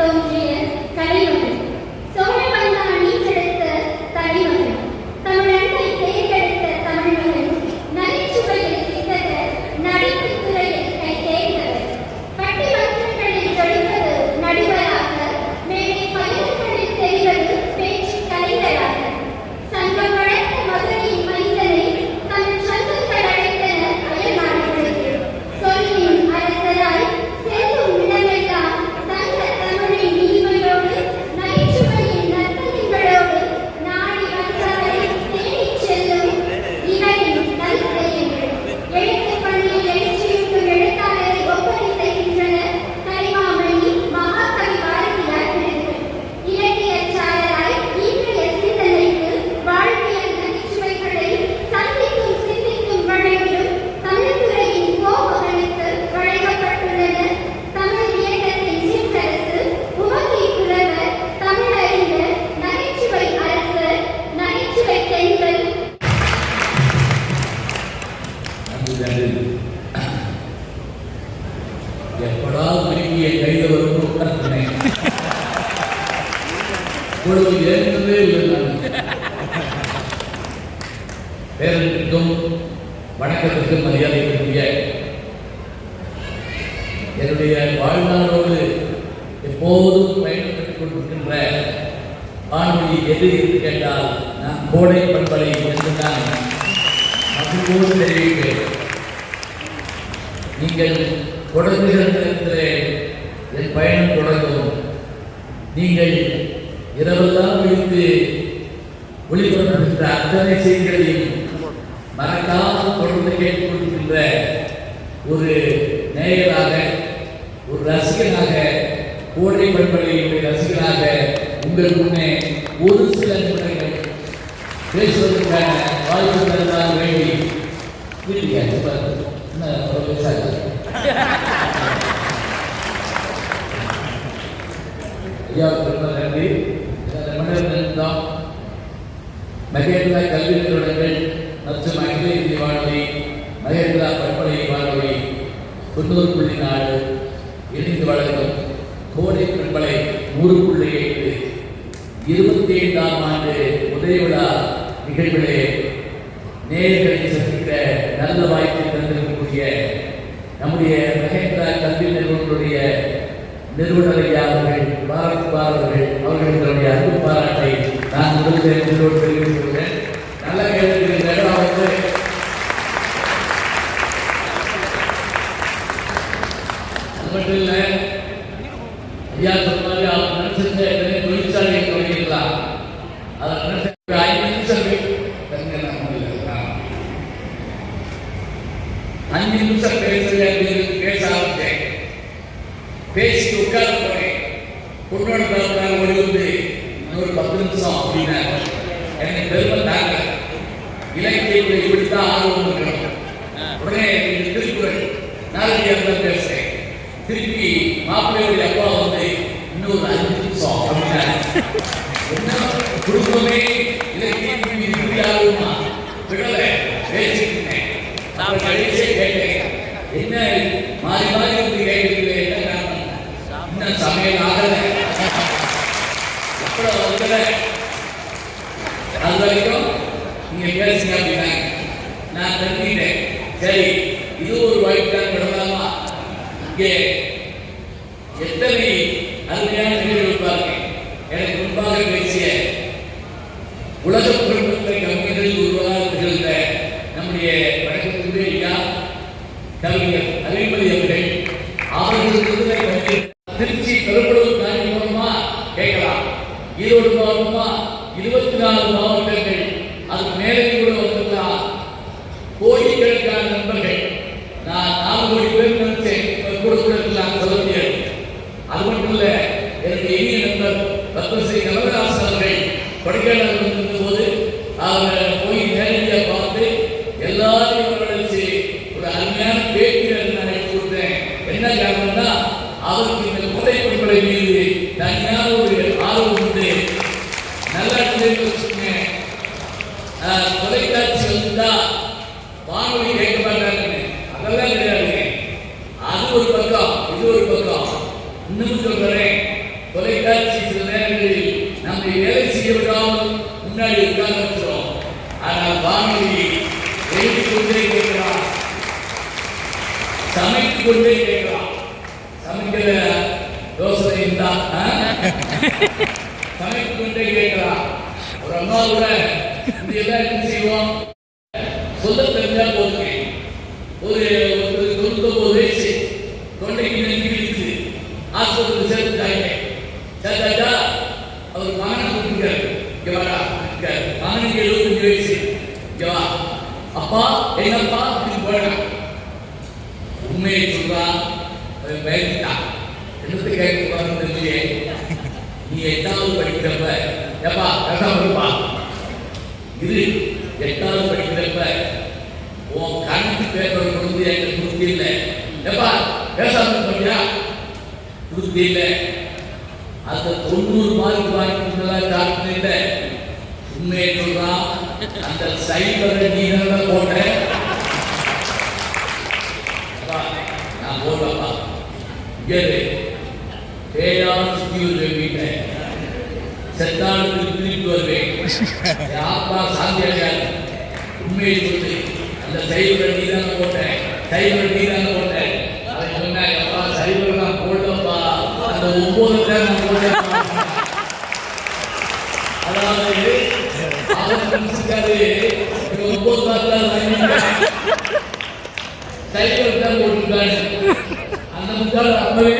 tão dia, carinho இப்பொழுது ஏற்கனவே இல்லை பேரனுக்கும் வணக்கத்திற்கும் மரியாதைக்குரிய என்னுடைய வாழ்நாளோடு எப்போதும் பயணப்பட்டுக் கொண்டிருக்கின்ற வானொலி எது என்று கேட்டால் நான் கோடை பண்பலை என்று நான் அதுபோது தெரிவிப்பேன். நீங்கள் தொடர்ந்து என் பயணம் தொடங்கும். நீங்கள் இரவெல்லாம் விழித்து ஒளிபரப்புகின்ற அத்தனை செய்திகளையும் மறக்காமல் தொடர்ந்து கேட்டுக்கொண்டிருக்கின்ற ஒரு நேயராக ஒரு ரசிகனாக கோடை பண்பலையுடைய ரசிகனாக உங்கள் முன்னே ஒரு சில நிமிடங்கள் பேசுவதற்கான வாய்ப்பு தந்தால் வேண்டி ஐயா மகேந்திரா கல்வி நிறுவனங்கள் மற்றும் அகில இந்திய வானொலி மகேந்திரா பண்பலை வானொலி தொண்ணூறு புள்ளி நாலு இணைந்து வழங்கும் கோடை பண்பலை நூறு புள்ளி ஐந்து. இருபத்தி ஐந்தாம் ஆண்டு உதயவிழா நிகழ்விலே நேர்களை சந்திக்க நல்ல வாய்ப்பை தந்திருக்கக்கூடிய நம்முடைய மகேந்திரா கல்வி நிறுவனத்துடைய நிறுவனர் ஐயா அவர்கள் பாரத் அவர்கள் அவர்களுடைய அன்பு பாராட்டை நான் முதலில் நிறுவனம் தெரிவித்துக் கொள்கிறேன் நல்ல கேள்வி இந்த இடம் வந்து அது மட்டும் இல்லை ஐயா சொன்ன மாதிரி அவர் நினைச்சிருந்த எத்தனை தொழிற்சாலையை தொடங்கியிருக்கலாம் அதை நினைச்ச ஒரு ஐந்து நிமிஷம் வே- தங்க நான் முடியல. அஞ்சு நிமிஷம் பேசுங்க அப்படின்னு பேச ஆரம்பிச்சேன் பேசி உட்கார போறேன் பொண்ணோட பிறந்தாங்க ஓடி வந்து இன்னொரு பத்து நிமிஷம் அப்படின்னா எனக்கு பெருமை தாங்க. இலக்கியத்தை இப்படித்தான் ஆர்வம் இருக்கணும் உடனே இந்த திருக்குறள் நாளைக்கு தான் பேசுறேன். திருப்பி மாப்பிள்ளையுடைய அப்பா வந்து இன்னொரு அஞ்சு நிமிஷம் அப்படின்னா என்ன? குடும்பமே இலக்கியம் இப்படி ஆகுமா விடல பேசிக்கிட்டேன் நான் கடைசியே கேட்டேன் என்ன? மாறி மாறி வந்து கேட்குறீங்க என்ன காரணம் இன்னும் சமையல் ஆகல எப்பட அது வரைக்கும் நீங்க பேசுங்க அப்படின்னாங்க நான் தெரிஞ்சுக்கிட்டேன். சரி இது ஒரு வாய்ப்பு தான் விடலாமா இங்கே எத்தனை அருமையான நிகழ்வு பாருங்க. எனக்கு முன்பாக பேசிய உலக புகழ்பெற்ற கவிஞர்கள் ஒருவராக திகழ்ந்த நம்முடைய வணக்கத்துக்குரிய ஐயா கவிஞர் அவர்கள். ஈரோடு பாவமா இருபத்தி நாலு மாவட்டங்கள் அதுக்கு மேலே கூட வந்திருக்கலாம் கோடிக்கணக்கான நண்பர்கள். நான் நாலு கோடி பேர் நினைச்சேன் கூட கூட இருக்கலாம் சொல்ல முடியாது. அது மட்டும் இல்ல எனக்கு இனிய நண்பர் பத்மஸ்ரீ கனகராசன் அவர்கள் கொடைக்கானல் வந்திருந்த போது அவரை போய் நேரடியாக பார்த்து எல்லாரையும் வரவழைச்சு ஒரு அருமையான பேட்டி நான் எடுத்து கொடுத்தேன் என்ன காரணம்னா அவருக்கு இந்த கோடை பண்பலை மீது தனியான ஒரு ஆர்வம் உண்டு நல்லா தெரிஞ்சு வச்சுக்கோங்க ஆஹ், தொலைக்காட்சி வந்துட்டா வானொலி கேட்க மாட்டாங்க அதெல்லாம் கிடையாது. அது ஒரு பக்கம் இது ஒரு பக்கம். இன்னும் சொல்றேன் தொலைக்காட்சி சில நேரங்களில் நம்மை வேலை செய்ய விடாமல் முன்னாடி உட்கார்ந்து ஆனால் வானொலி எழுதி கொண்டே கேட்கிறான் சமைத்து கொண்டே கேட்கிறான் சமைக்கிற யோசனை இருந்தா சமைத்து கொண்டே கேட்கிறான் ஒரு அம்மா கூட இந்த எல்லாம் என்ன செய்வோம் சொல்ல தெரிஞ்சா போதுங்க ஒரு தொண்ணூத்தொம்பது வயசு தொண்டைக்கு நெஞ்சு இருக்குது ஆஸ்பத்திரி சேர்த்துட்டாங்க சேர்த்தாச்சா அவர் மகனை கூப்பிட்டாரு இங்க வாடா மகனுக்கு எழுபத்தஞ்சு வயசு இங்க அப்பா எங்கப்பா அப்படின்னு போயிடான் உண்மையை சொல்றான் பயந்துட்டான் என்னத்தை கேட்க போறான்னு தெரியலையே நீ எட்டாவது படிக்கிறப்ப இது எட்டாவது படிக்கிறப்ப உன் கணக்கு பேப்பர் கொடுத்து எனக்கு திருப்தி இல்லை. எப்பா பேசாம பண்ணியா திருப்தி இல்லை. அந்த தொண்ணூறு மார்க் வாங்கிட்டு காரணம் இல்லை. உண்மையை சொல்றான் அந்த சைபரை நீ தான் போட்ட? நான் போடலப்பா இங்கே பேயால் சுற்றி வருவேன் வீட்டை செத்தாளுக்கு வருவேன் ஆத்மா உண்மையை அந்த சைபரை நீ போட்டேன் சைபரை நீ போட்டேன். அவன் சொன்னாங்க அப்பா சைபர் நான் அந்த ஒன்பது தான் போட்டேன். அதாவது தான் போட்டுருக்காங்க அந்த அப்பவே